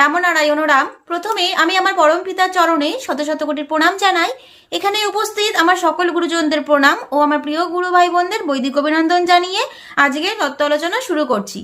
রামনারায়ণ রাম। প্রথমে আমি আমার পরম পিতার চরণে শত শত কোটি প্রণাম জানাই। এখানে উপস্থিত আমার সকল গুরুজনদের প্রণাম ও আমার প্রিয় গুরু ভাই বোনদের বৈদিক অভিনন্দন জানিয়ে আজকের তত্ত্ব আলোচনা শুরু করছি।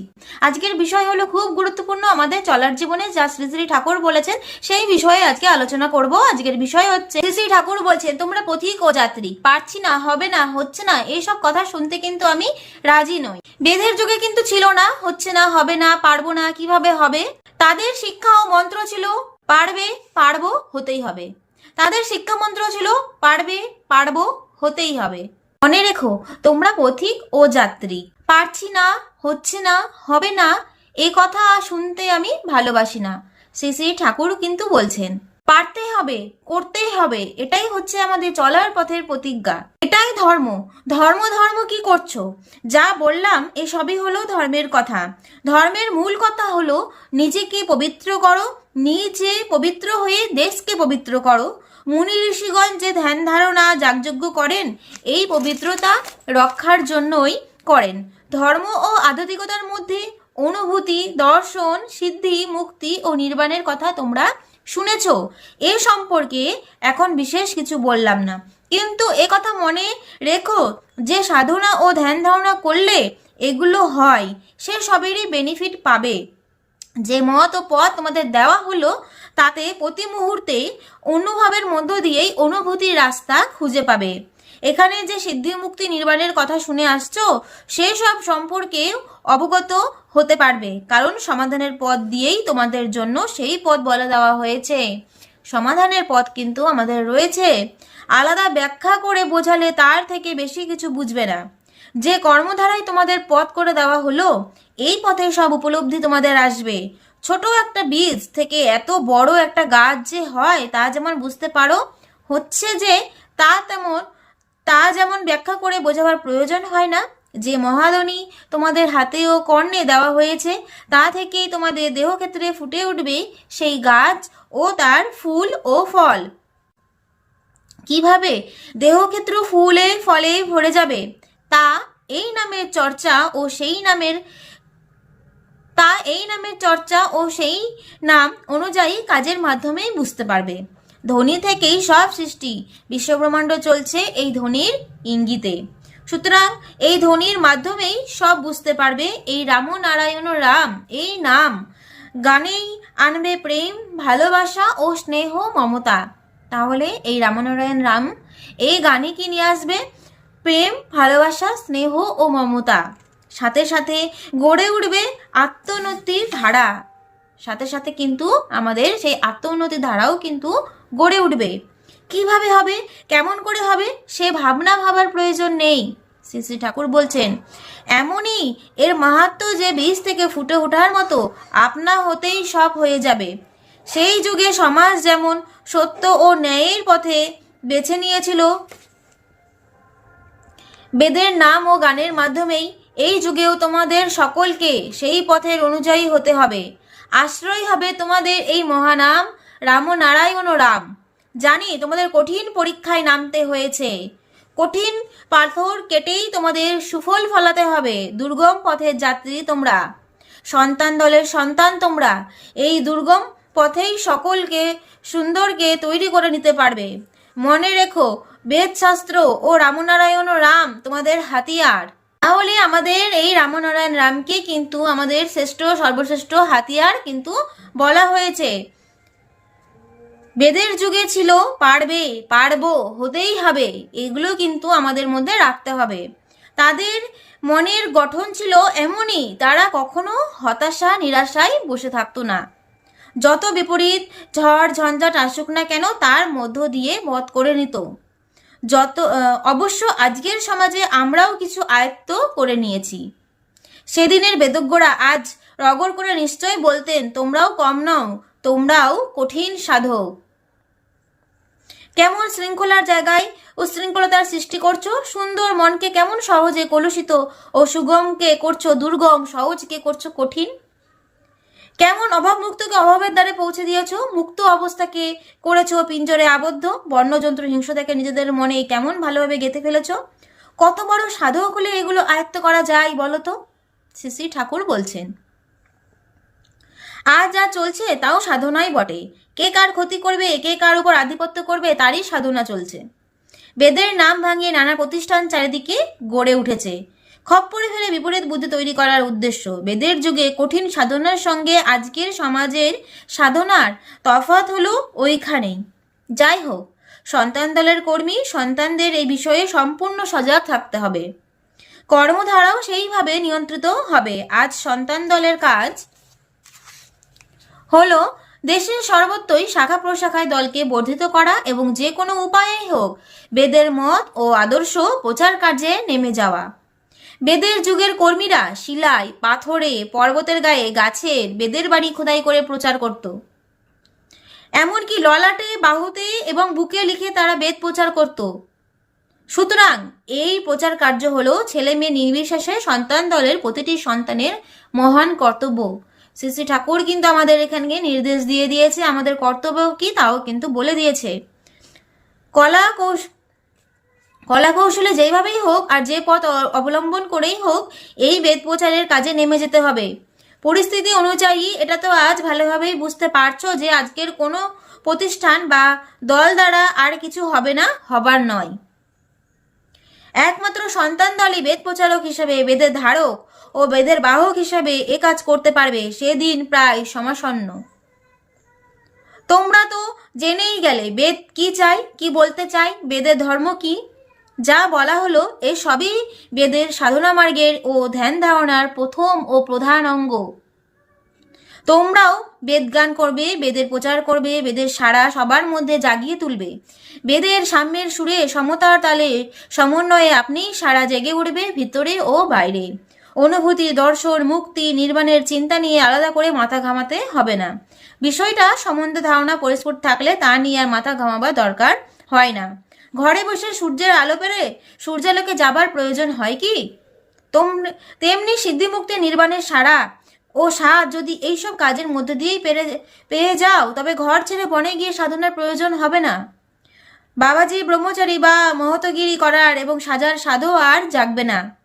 আজকের বিষয় হলো খুব গুরুত্বপূর্ণ আমাদের চলার জীবনে, যা শ্রী শ্রী ঠাকুর বলেছেন, সেই বিষয়ে আজকে আলোচনা করব। আজকের বিষয় হচ্ছে, শ্রী শ্রী ঠাকুর বলছেন, তোমরা পথিক ও যাত্রী, পারছি না, হবে না, হচ্ছে না এইসব কথা শুনতে কিন্তু আমি রাজি নই। বেদের যুগে কিন্তু ছিল না, হচ্ছে না, হবে না, পারব না, কীভাবে হবে? তাদের শিক্ষা ও মন্ত্র ছিল, পারবে, পারব, হতেই হবে। তাদের শিক্ষা মন্ত্র ছিল, পারবে, পারব, হতেই হবে। মনে রেখো, তোমরা পথিক ও যাত্রী। পারছি না, হচ্ছে না, হবে না, এ কথা শুনতে আমি ভালোবাসি না। শ্রী শ্রী ঠাকুর কিন্তু বলছেন, পারতে হবে, করতেই হবে, এটাই হচ্ছে আমাদের চলার পথের প্রতিজ্ঞা। এটাই ধর্ম। ধর্ম ধর্ম কি করছ? যা বললাম, এসবই হলো ধর্মের কথা। ধর্মের মূল কথা হলো, নিজেকে পবিত্র করো, নিজে পবিত্র হয়ে দেশকে পবিত্র করো। মুনি ঋষিগণ যে ধ্যান ধারণা যাগযজ্ঞ করেন, এই পবিত্রতা রক্ষার জন্যই করেন। ধর্ম ও আধ্যাত্মিকতার মধ্যে অনুভূতি, দর্শন, সিদ্ধি, মুক্তি ও নির্বাণের কথা তোমরা শুনেছ? এ সম্পর্কে এখন বিশেষ কিছু বললাম না। কিন্তু এ কথা মনে রেখো যে সাধনা ও ধ্যান ধারণা করলে এগুলো হয়, সে সবেরই বেনিফিট পাবে। যে মত ও পথ তোমাদের দেওয়া হলো, তাতে প্রতি মুহূর্তে অনুভবের মধ্য দিয়েই অনুভূতির রাস্তা খুঁজে পাবে। এখানে যে সিদ্ধি মুক্তি নির্বাণের কথা শুনে আসছো সেই সব সম্পর্কে অবগত হতে পারবে। কারণ সমাধানের পথ দিয়েই তোমাদের জন্য সেই পথ বলে দেওয়া হয়েছে। সমাধানের পথ কিন্তু আমাদের রয়েছে। আলাদা ব্যাখ্যা করে বোঝালে তার থেকে বেশি কিছু বুঝবে না। যে কর্মধারায় তোমাদের পথ করে দেওয়া হলো, এই পথে সব উপলব্ধি তোমাদের আসবে। ছোট একটা বীজ থেকে এত বড় একটা গাছ যে হয়, তা যেমন বুঝতে পারো, হচ্ছে যে তা তেমন তা যেমন ব্যাখ্যা করে বোঝাবার প্রয়োজন হয় না, যে মহাদনী তোমাদের হাতে ও কর্ণে দেওয়া হয়েছে, তা থেকেই তোমাদের দেহক্ষেত্রে ফুটে উঠবে সেই গাছ ও তার ফুল ও ফল। কীভাবে দেহক্ষেত্র ফুলে ফলে ভরে যাবে? তা এই নামের চর্চা ও সেই নামের, তা এই নামের চর্চা ও সেই নাম অনুযায়ী কাজের মাধ্যমেই বুঝতে পারবে। ধ্বনি থেকেই সব সৃষ্টি বিশ্বব্রহ্মাণ্ড চলছে এই ধ্বনির ইঙ্গিতে। সুতরাং এই ধ্বনির মাধ্যমেই সব বুঝতে পারবে এই রামনারায়ণ রাম, এই নাম। গানেই আনবে প্রেম, ভালোবাসা ও স্নেহ, মমতা। তাহলে এই রামনারায়ণ রাম এই গানে কি নিয়ে আসবে? প্রেম, ভালোবাসা, স্নেহ ও মমতা। সাথে সাথে গড়ে উঠবে আত্মোন্নতির ধারা। সাথে সাথে কিন্তু আমাদের সেই আত্মোন্নতির ধারাও কিন্তু গড়ে উঠবে। কীভাবে হবে? কেমন করে হবে? সে ভাবনা ভাবার প্রয়োজন নেই, শ্রী শ্রী ঠাকুর বলছেন। এমনই এর মাহাত্ম যে বীজ থেকে ফুটে ওঠার মতো আপনা হতেই সব হয়ে যাবে। সেই যুগে সমাজ যেমন সত্য ও ন্যায়ের পথে বেছে নিয়েছিল, বেদের নাম ও গানের মাধ্যমেই এই যুগেও তোমাদের সকলকে সেই পথের অনুযায়ী হতে হবে। আশ্রয় হবে তোমাদের এই মহানাম। রামনারায়ণ রাম। জানি তোমাদের কঠিন পরীক্ষায় নামতে হয়েছে। কঠিন পাথর কেটেই তোমাদের সুফল ফলাতে হবে। দুর্গম পথের যাত্রী তোমরা। সন্তান দলের সন্তান তোমরা। এই দুর্গম পথেই সকলকে সুন্দরকে তৈরি করে নিতে পারবে। মনে রেখো, বেদশাস্ত্র ও রামনারায়ণ রাম তোমাদের হাতিয়ার। তাহলে আমাদের এই রামনারায়ণ রামকে কিন্তু আমাদের শ্রেষ্ঠ, সর্বশ্রেষ্ঠ হাতিয়ার কিন্তু বলা হয়েছে। বেদের যুগে ছিল, পারবে, পারব, হতেই হবে, এগুলো কিন্তু আমাদের মধ্যে রাখতে হবে। তাদের মনের গঠন ছিল এমনই, তারা কখনো হতাশা, নিরাশায় বসে থাকতো না। যত বিপরীত ঝড়, ঝঞ্ঝাট আসুক না কেন, তার মধ্য দিয়ে বধ করে নিত। যত অবশ্য আজকের সমাজে আমরাও কিছু আয়ত্ত করে নিয়েছি। সেদিনের বেদজ্ঞরা আজ রগর করে নিশ্চয় বলতেন, তোমরাও কম নও, তোমরাও কঠিন সাধক। কেমন শৃঙ্খলার জায়গায় উশৃঙ্খলতার সৃষ্টি করছ? সুন্দর মনকে কেমন সহজে কলুষিত ও সুগমকে করছ দুর্গম সহজকে করছ কঠিন? কেমন অভাব মুক্তকে অভাবের দ্বারে পৌঁছে দিয়েছ? মুক্ত অবস্থাকে করেছ, পিঞ্জরে আবদ্ধ? বর্ণযন্ত্র হিংসতাকে নিজেদের মনে কেমন ভালোভাবে গেঁথে ফেলেছো? কত বড় সাধক হলে এগুলো আয়ত্ত করা যায় বলো তো? শ্রী ঠাকুর বলছেন। আজ যা চলছে তাও সাধনাই বটে। কে কার ক্ষতি করবে, কে কার উপর আধিপত্য করবে, তারই সাধনা চলছে। বেদের নাম ভাঙিয়ে নানা প্রতিষ্ঠান চারিদিকে গড়ে উঠেছে। খপ্পরে ফেলে বিপরীত বুদ্ধি তৈরি করার উদ্দেশ্য। বেদের যুগে কঠিন সাধনার সঙ্গে আজকের সমাজের সাধনার তফাৎ হলো ওইখানেই। যাই হোক, সন্তান দলের কর্মী সন্তানদের এই বিষয়ে সম্পূর্ণ সজাগ থাকতে হবে। কর্মধারাও সেইভাবে নিয়ন্ত্রিত হবে। আজ সন্তান দলের কাজ হলো দেশের সর্বত্রই শাখা প্রশাখায় দলকে বর্ধিত করা এবং যে কোনো উপায়েই হোক বেদের মত ও আদর্শ প্রচার কার্যে নেমে যাওয়া। বেদের যুগের কর্মীরা শিলায়, পাথরে, পর্বতের গায়ে গাছের বেদের বাড়ি খোদাই করে প্রচার করত। এমনকি ললাটে, বাহুতে এবং বুকে লিখে তারা বেদ প্রচার করত। সুতরাং এই প্রচার কার্য হলো ছেলে মেয়ে নির্বিশেষে সন্তান দলের প্রতিটি সন্তানের মহান কর্তব্য। শ্রী শ্রী ঠাকুর কিন্তু আমাদের এখানে নির্দেশ দিয়ে দিয়েছে, আমাদের কর্তব্য কি তাও কিন্তু বলে দিয়েছে। কলা কলা কৌশলে যেভাবেই হোক আর যে পথ অবলম্বন করেই হোক, এই বেদ প্রচারের কাজে নেমে যেতে হবে। পরিস্থিতি অনুযায়ী এটা তো আজ ভালোভাবেই বুঝতে পারছ যে আজকের কোনো প্রতিষ্ঠান বা দল দ্বারা আর কিছু হবে না, হবার নয়। একমাত্র সন্তান দলই বেদ প্রচারক হিসেবে, বেদের ধারক ও বেদের বাহক হিসেবে এ কাজ করতে পারবে, সেদিন প্রায় সমাসন্ন। তোমরা তো জেনেই গেলে, বেদ কি চাই কি বলতে চাই বেদের ধর্ম কি? যা বলা হলো, এ সবই বেদের সাধনা মার্গের ও ধ্যান ধারণার প্রথম ও প্রধান অঙ্গ। তোমরাও বেদ গান করবে, বেদের প্রচার করবে, বেদের সারা সবার মধ্যে জাগিয়ে তুলবে। বেদের সাম্যের সুরে সমতার তালে সমন্বয়ে আপনি সারা জেগে উঠবে ভিতরে ও বাইরে। অনুভূতি, দর্শন, মুক্তি, নির্বাণের চিন্তা নিয়ে আলাদা করে মাথা ঘামাতে হবে না। বিষয়টা সম্বন্ধে ধারণা পরিস্ফুট থাকলে তা নিয়ে আর মাথা ঘামাবার দরকার হয় না। ঘরে বসে সূর্যের আলো পেরে সূর্যালোকে যাবার প্রয়োজন হয় কি? তোম- তেমনি সিদ্ধিমুক্তি, নির্বাণের সারা ও স্বাদ যদি এইসব কাজের মধ্যে দিয়েই পেরে, পেয়ে যাও, তবে ঘর ছেড়ে বনে গিয়ে সাধনার প্রয়োজন হবে না। বাবাজি ব্রহ্মচারী বা মহতগিরি করার এবং সাজার স্বাদও আর জাগবে না।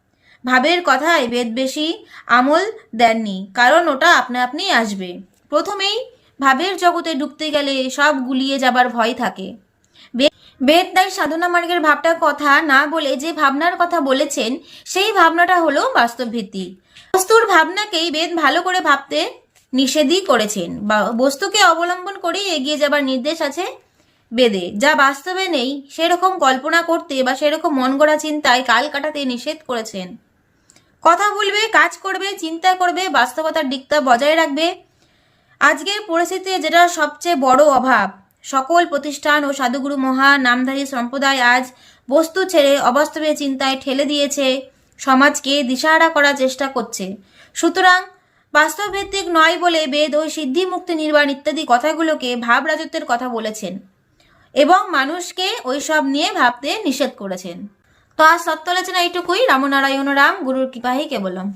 ভাবের কথায় বেদ বেশি আমল দেননি, কারণ ওটা আপনা আপনি আসবে। প্রথমেই ভাবের জগতে ঢুকতে গেলে সব গুলিয়ে যাবার ভয় থাকে। বেদ তাই সাধনা মার্গের ভাবটার কথা না বলে যে ভাবনার কথা বলেছেন, সেই ভাবনাটা হলো বাস্তব ভিত্তিক বস্তুর ভাবনাকেই বেদ ভালো করে ভাবতে নিষেধই করেছেন বা বস্তুকে অবলম্বন করেই এগিয়ে যাবার নির্দেশ আছে বেদে। যা বাস্তবে নেই, সেরকম কল্পনা করতে বা সেরকম মন গড়া চিন্তায় কাল কাটাতে নিষেধ করেছেন। কথা বলবে, কাজ করবে, চিন্তা করবে, বাস্তবতার দিকটা বজায় রাখবে। আজকের পরিস্থিতিতে যেটা সবচেয়ে বড় অভাব সকল প্রতিষ্ঠান ও সাধুগুরু মহা নামধারী সম্প্রদায় আজ বস্তু ছেড়ে অবাস্তবে চিন্তায় ঠেলে দিয়েছে, সমাজকে দিশাহারা করার চেষ্টা করছে। সুতরাং বাস্তবভিত্তিক নয় বলে বেদ ও সিদ্ধি মুক্তি নির্বাণ ইত্যাদি কথাগুলোকে ভাব রাজত্বের কথা বলেছেন এবং মানুষকে ওইসব নিয়ে ভাবতে নিষেধ করেছেন। তো আজ সত্য আলোচনা এইটুকুই। রামনারায়ণ রাম, গুরুর কৃপাহি কে বললাম